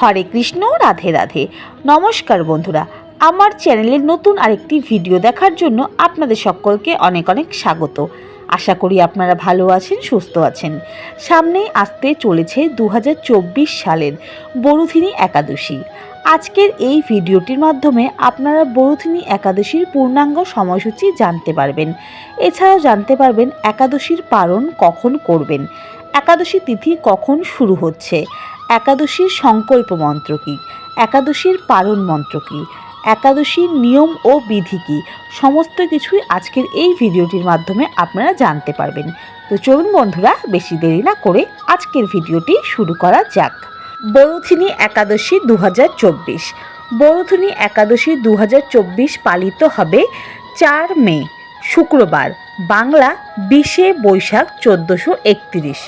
হরে কৃষ্ণ, রাধে রাধে। নমস্কার বন্ধুরা, আমার চ্যানেলের নতুন আরেকটি ভিডিও দেখার জন্য আপনাদের সকলকে অনেক অনেক স্বাগত। আশা করি আপনারা ভালো আছেন, সুস্থ আছেন। সামনেই আসতে চলেছে দু হাজার চব্বিশ সালের বরুথিনী একাদশী। আজকের এই ভিডিওটির মাধ্যমে আপনারা বরুথিনী একাদশীর পূর্ণাঙ্গ সময়সূচি জানতে পারবেন। এছাড়াও জানতে পারবেন একাদশীর পালন কখন করবেন, একাদশী তিথি কখন শুরু হচ্ছে একাদশীর সংকল্প মন্ত্র কী? একাদশীর পালন মন্ত্র কী? একাদশীর নিয়ম ও বিধি কী? সমস্ত কিছুই আজকের এই ভিডিওটির মাধ্যমে আপনারা জানতে পারবেন। তো চলুন বন্ধুরা, বেশি দেরি না করে আজকের ভিডিওটি শুরু করা যাক। বরুথিনী একাদশী দু হাজার চব্বিশ। বরুথিনী একাদশী দু হাজার চব্বিশ পালিত হবে চার মে, শুক্রবার, বাংলা, বিশে বৈশাখ চোদ্দোশো একত্রিশ।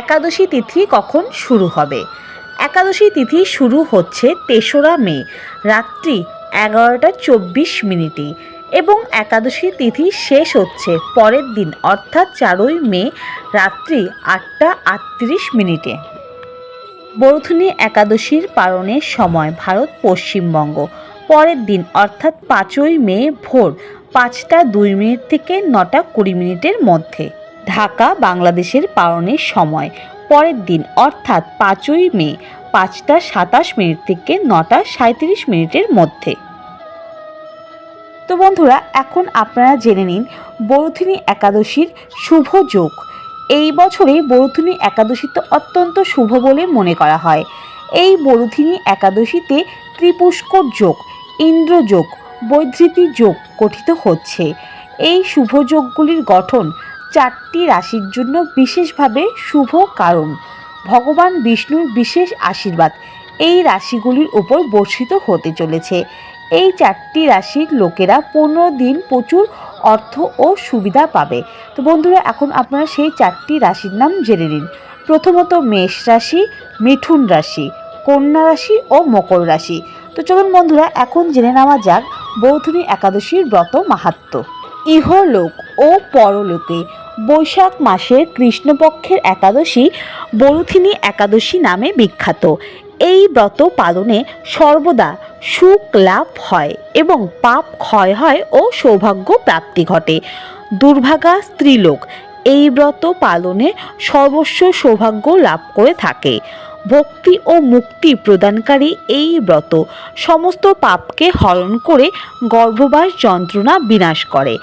একাদশী তিথি কখন শুরু হবে? একাদশী তিথি শুরু হচ্ছে তেসরা মে, রাত্রি এগারোটা চব্বিশ মিনিটে এবং একাদশী তিথি শেষ হচ্ছে পরের দিন, অর্থাৎ চারই মে, রাত্রি আটটা আটত্রিশ মিনিটে। বরুথুনি একাদশীর পালনের সময় ভারত পশ্চিমবঙ্গ পরের দিন, অর্থাৎ পাঁচই মে ভোর পাঁচটা দুই মিনিট থেকে নটা কুড়ি মিনিটের মধ্যে। ঢাকা বাংলাদেশের পালনের সময়। পরের দিন, অর্থাৎ পাঁচই মে, পাঁচটা সাতাশ মিনিট থেকে নটা সাঁত্রিশ মিনিটের মধ্যে। তো বন্ধুরা, এখন আপনারা জেনে নিন বরুথিনী একাদশীর শুভ যোগ। এই বছরে বরুথিনী একাদশী তো অত্যন্ত শুভ বলে মনে করা হয়। এই বরুথিনী একাদশীতে ত্রিপুষ্কর যোগ ইন্দ্রযোগ বৈধৃতি যোগ গঠিত হচ্ছে। এই শুভ যোগগুলির গঠন চারটি রাশির জন্য বিশেষভাবে শুভ কারণ। ভগবান বিষ্ণুর বিশেষ আশীর্বাদ এই রাশিগুলির উপর বর্ষিত হতে চলেছে। এই চারটি রাশির লোকেরা পনেরো দিন প্রচুর অর্থ ও সুবিধা পাবে। তো বন্ধুরা, এখন আপনারা সেই চারটি রাশির নাম জেনে নিন। প্রথমত মেষ রাশি মিঠুন রাশি, কন্যা রাশি ও মকর রাশি। তো চলুন বন্ধুরা, এখন জেনে নেওয়া যাক বৌথনী একাদশীর ব্রত মাহাত্ম্য। ইহলোক ও পরলোকে বৈশাখ মাসের কৃষ্ণপক্ষের একাদশী বরুথিনী একাদশী নামে বিখ্যাত। এই ব্রত পালনে সর্বদা সুখ লাভ হয় এবং পাপ ক্ষয় হয় ও সৌভাগ্য প্রাপ্তি ঘটে। দুর্ভাগা স্ত্রীলোক এই ব্রত পালনে সর্বস্ব সৌভাগ্য লাভ করে থাকে। ভক্তি ও মুক্তি প্রদানকারী এই ব্রত সমস্ত পাপকে হরণ করে গর্ভবাস যন্ত্রণা বিনাশ করে।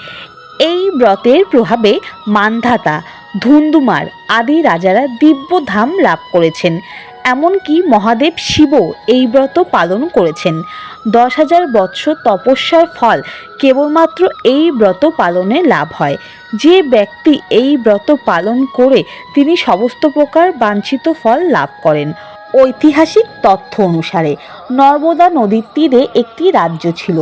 এই ব্রতের প্রভাবে মান্ধাতা, ধুন্দুমার আদি রাজারা দিব্য ধাম লাভ করেছেন। এমনকি মহাদেব শিব এই ব্রত পালন করেছেন। দশ হাজার বৎসর তপস্যার ফল কেবলমাত্র এই ব্রত পালনে লাভ হয়। যে ব্যক্তি এই ব্রত পালন করে তিনি সমস্ত প্রকার বাঞ্ছিত ফল লাভ করেন। ঐতিহাসিক তথ্য অনুসারে নর্মদা নদীর তীরে একটি রাজ্য ছিল,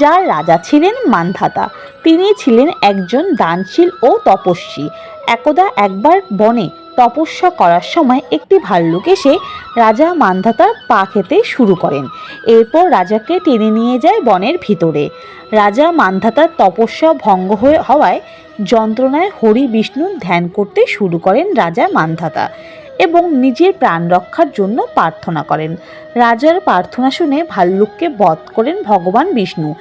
যার রাজা ছিলেন মান্ধাতা। তিনি ছিলেন একজন দানশীল ও তপস্বী। একদা একবার বনে তপস্যা করার সময় একটি ভাল্লুক এসে রাজা মান্ধাতার পা খেতে শুরু করেন। এরপর রাজাকে টেনে নিয়ে যায় বনের ভিতরে। রাজা মান্ধাতার তপস্যা ভঙ্গ হয়ে হওয়ায় যন্ত্রণায় হরি বিষ্ণু ধ্যান করতে শুরু করেন রাজা মান্ধাতা। এবং নিজের প্রাণ রক্ষার জন্য প্রার্থনা করেন। রাজার প্রার্থনা শুনে ভাল্লুককে বধ করেন ভগবান বিষ্ণু।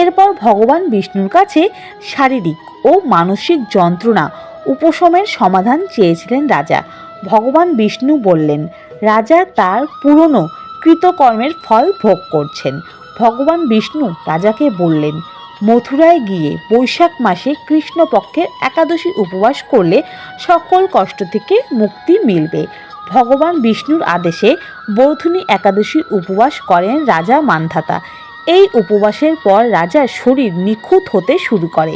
এরপর ভগবান বিষ্ণুর কাছে শারীরিক ও মানসিক যন্ত্রণা, উপশমের সমাধান চেয়েছিলেন রাজা। ভগবান বিষ্ণু বললেন, রাজা তার পুরনো কৃতকর্মের ফল ভোগ করছেন। ভগবান বিষ্ণু রাজাকে বললেন মথুরায় গিয়ে বৈশাখ মাসে কৃষ্ণপক্ষের একাদশী উপবাস করলে সকল কষ্ট থেকে মুক্তি মিলবে। ভগবান বিষ্ণুর আদেশে বৌথুনী একাদশী উপবাস করেন রাজা মান্ধাতা। এই উপবাসের পর রাজার শরীর নিখুঁত হতে শুরু করে।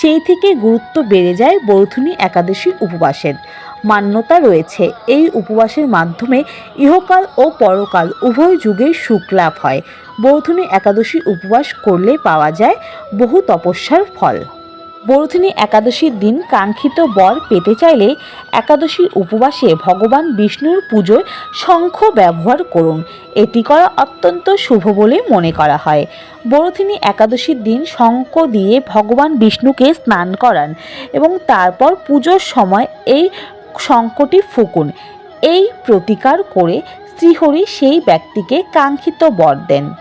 সেই থেকে গুরুত্ব বেড়ে যায় বৌথুনী একাদশীর উপবাসের। মান্যতা রয়েছে। এই উপবাসের মাধ্যমে ইহকাল ও পরকাল উভয় যুগের সুখ লাভ হয়। বৌথুনী একাদশী উপবাস করলে পাওয়া যায় বহু তপস্যার ফল। বরুথিনী একাদশীর দিন কাঙ্ক্ষিত বর পেতে চাইলে একাদশীর উপবাসে ভগবান বিষ্ণুর পুজোয় শঙ্খ ব্যবহার করুন। এটি করা অত্যন্ত শুভ বলে মনে করা হয়। বরুথিনী একাদশীর দিন শঙ্খ দিয়ে ভগবান বিষ্ণুকে স্নান করান এবং তারপর পুজোর সময় এই শঙ্খটি ফুকুন। এই প্রতিকার করে শ্রীহরি সেই ব্যক্তিকে কাঙ্ক্ষিত বর দেন।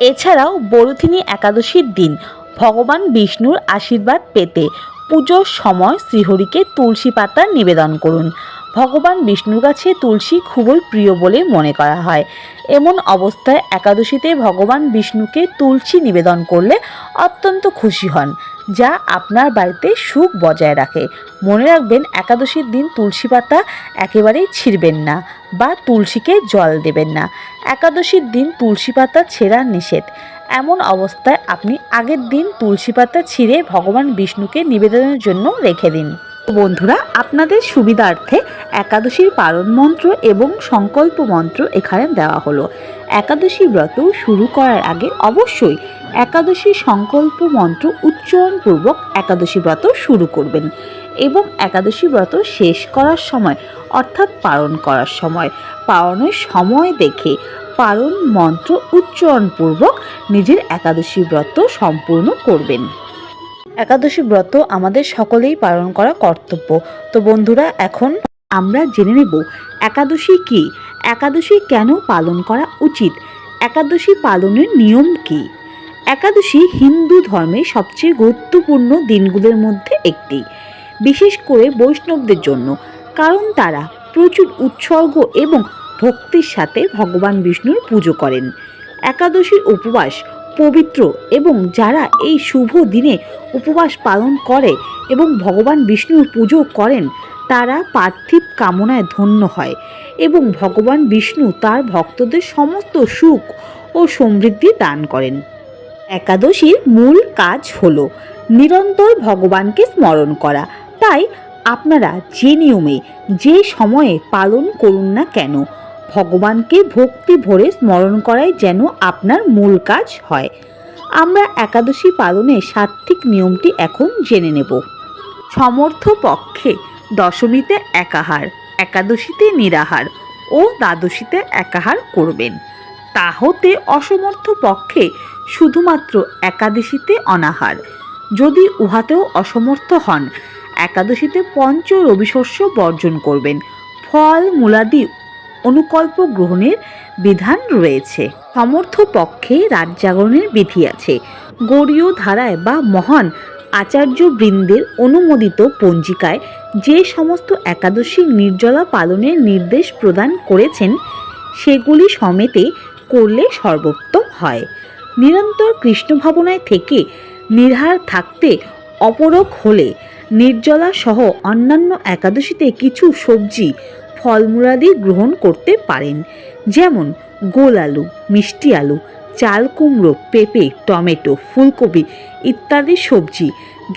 এছাড়াও বরুথিনী একাদশীর দিন ভগবান বিষ্ণুর আশীর্বাদ পেতে পুজোর সময় শ্রীহরিকে তুলসী পাতা নিবেদন করুন। ভগবান বিষ্ণুর কাছে তুলসী খুবই প্রিয় বলে মনে করা হয়। এমন অবস্থায় একাদশীতে ভগবান বিষ্ণুকে তুলসী নিবেদন করলে অত্যন্ত খুশি হন, যা আপনার বাড়িতে সুখ বজায় রাখে। মনে রাখবেন, একাদশীর দিন তুলসী পাতা একেবারেই ছিঁড়বেন না বা তুলসীকে জল দেবেন না। একাদশীর দিন তুলসী পাতা ছেঁড়া নিষেধ। এমন অবস্থায় আপনি আগের দিন তুলসী পাতা ছিঁড়ে ভগবান বিষ্ণুকে নিবেদনের জন্য রেখে দিন। বন্ধুরা, আপনাদের সুবিধার্থে একাদশীর পালন মন্ত্র এবং সংকল্প মন্ত্র এখানে দেওয়া হলো। একাদশী ব্রত শুরু করার আগে অবশ্যই একাদশী সংকল্প মন্ত্র উচ্চারণপূর্বক একাদশী ব্রত শুরু করবেন এবং একাদশী ব্রত শেষ করার সময়, অর্থাৎ পালন করার সময়, পালনের সময় দেখে পালন মন্ত্র উচ্চারণপূর্বক নিজের একাদশী ব্রত সম্পূর্ণ করবেন। একাদশী ব্রত আমাদের সকলেই পালন করা কর্তব্য। তো বন্ধুরা, এখন আমরা জেনে নেব একাদশী কি? একাদশী কেন পালন করা উচিত? একাদশী পালনের নিয়ম কি? একাদশী হিন্দু ধর্মে সবচেয়ে গুরুত্বপূর্ণ দিনগুলোর মধ্যে একটি, বিশেষ করে বৈষ্ণবদের জন্য, কারণ তারা প্রচুর উৎসর্গ এবং ভক্তির সাথে ভগবান বিষ্ণুর পুজো করেন। একাদশীর উপবাস পবিত্র এবং যারা এই শুভ দিনে উপবাস পালন করে এবং ভগবান বিষ্ণুর পুজো করেন, তারা পার্থিব কামনায় ধন্য হয় এবং ভগবান বিষ্ণু তার ভক্তদের সমস্ত সুখ ও সমৃদ্ধি দান করেন। একাদশীর মূল কাজ হল নিরন্তর ভগবানকে স্মরণ করা। তাই আপনারা যে নিয়মে, যে সময়ে পালন করুন না কেন ভগবানকে ভক্তি ভরে স্মরণ করাই যেন আপনার মূল কাজ হয়। আমরা একাদশী পালনের সাত্ত্বিক নিয়মটি এখন জেনে নেব। সমর্থ পক্ষে দশমীতে একাহার, একাদশীতে নিরাহার ও দ্বাদশীতে একাহার করবেন। তাহতে অসমর্থ পক্ষে শুধুমাত্র একাদশীতে অনাহার। যদি উহাতেও অসমর্থ হন, একাদশীতে পঞ্চ রবিশস্য বর্জন করবেন। ফল, মূলাদি অনুকল্প গ্রহণের বিধান রয়েছে। সমর্থ পক্ষে রাত জাগরণের বিধি আছে। গৌরীয় ধারায় বা মহান আচার্য বৃন্দের অনুমোদিত পঞ্জিকায় যে সমস্ত একাদশী নির্জলা পালনের নির্দেশ প্রদান করেছেন, সেগুলি সমেতে করলে সর্বোত্তম হয়। নিরন্তর কৃষ্ণ ভাবনায় থেকে নির্হার থাকতে অপরক হলে নির্জলা সহ অন্যান্য একাদশীতে কিছু সবজি ফলমূলাদি গ্রহণ করতে পারেন। যেমন গোল আলু, মিষ্টি আলু, চাল কুমড়ো, পেঁপে, টমেটো, ফুলকপি ইত্যাদি সবজি,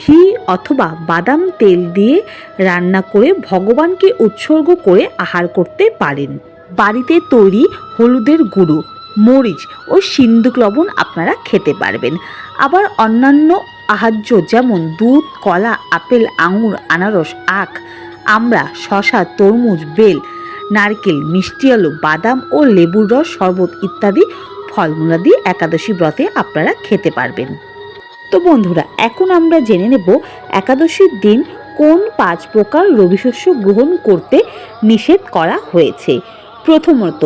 ঘি অথবা বাদাম তেল দিয়ে রান্না করে ভগবানকে উৎসর্গ করে আহার করতে পারেন। বাড়িতে তৈরি হলুদের গুঁড়ো, মরিচ ও সিন্দুক লবণ আপনারা খেতে পারবেন। আবার অন্যান্য আহার্য যেমন দুধ, কলা, আপেল, আঙুর, আনারস, আখ আমড়া শশা, তরমুজ, বেল, নারকেল, মিষ্টি আলু, বাদাম ও লেবুর রস, শরবত ইত্যাদি ফলমূলাদি একাদশী ব্রতে আপনারা খেতে পারবেন। তো বন্ধুরা, এখন আমরা জেনে নেব একাদশীর দিন কোন পাঁচ প্রকার রবিশস্য গ্রহণ করতে নিষেধ করা হয়েছে। প্রথমত,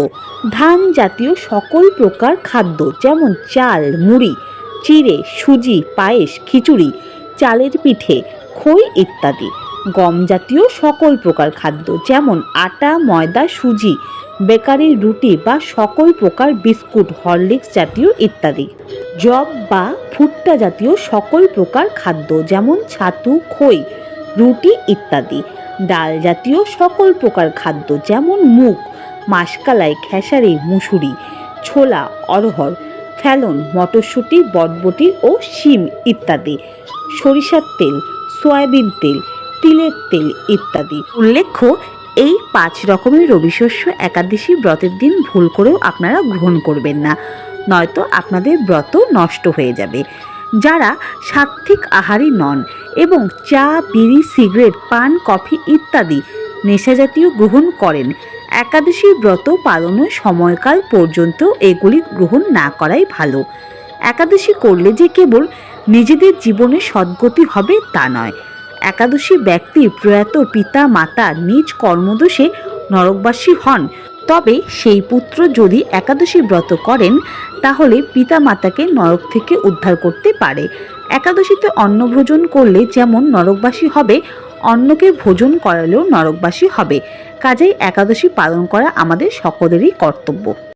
ধান জাতীয় সকল প্রকার খাদ্য যেমন চাল, মুড়ি, চিড়ে, সুজি, পায়েস, খিচুড়ি, চালের পিঠে, খই ইত্যাদি। গম জাতীয় সকল প্রকার খাদ্য, যেমন আটা, ময়দা, সুজি, বেকারির রুটি বা সকল প্রকার বিস্কুট, হরলিক্স জাতীয় ইত্যাদি। জব বা ভুট্টা জাতীয় সকল প্রকার খাদ্য, যেমন ছাতু, খই, রুটি ইত্যাদি। ডাল জাতীয় সকল প্রকার খাদ্য, যেমন মুগ, মাসকালাই, খেসারি, মুসুরি, ছোলা অরহর ফেলন, মটরশুঁটি, বটবটি ও শিম ইত্যাদি। সরিষার তেল, সয়াবিন তেল তিলের তেল ইত্যাদি। উল্লেখ্য, এই পাঁচ রকমের রবিশস্য একাদশী ব্রতের দিন ভুল করেও আপনারা গ্রহণ করবেন না। নয়তো আপনাদের ব্রত নষ্ট হয়ে যাবে। যারা সাত্ত্বিক আহারী নন এবং চা, বিড়ি, সিগারেট, পান, কফি ইত্যাদি নেশাজাতীয় গ্রহণ করেন, একাদশী ব্রত পালনের সময়কাল পর্যন্ত এগুলি গ্রহণ না করাই ভালো। একাদশী করলে যে কেবল নিজেদের জীবনে সদ্গতি হবে তা নয়। একাদশী ব্যক্তি প্রয়াত পিতা, মাতা নিজ কর্মদোষে নরকবাসী হন। তবে সেই পুত্র যদি একাদশী ব্রত করেন, তাহলে পিতা মাতাকে নরক থেকে উদ্ধার করতে পারে। একাদশীতে অন্নভোজন করলে যেমন নরকবাসী হবে, অন্নকে ভোজন করালেও নরকবাসী হবে। কাজেই একাদশী পালন করা আমাদের সকলেরই কর্তব্য।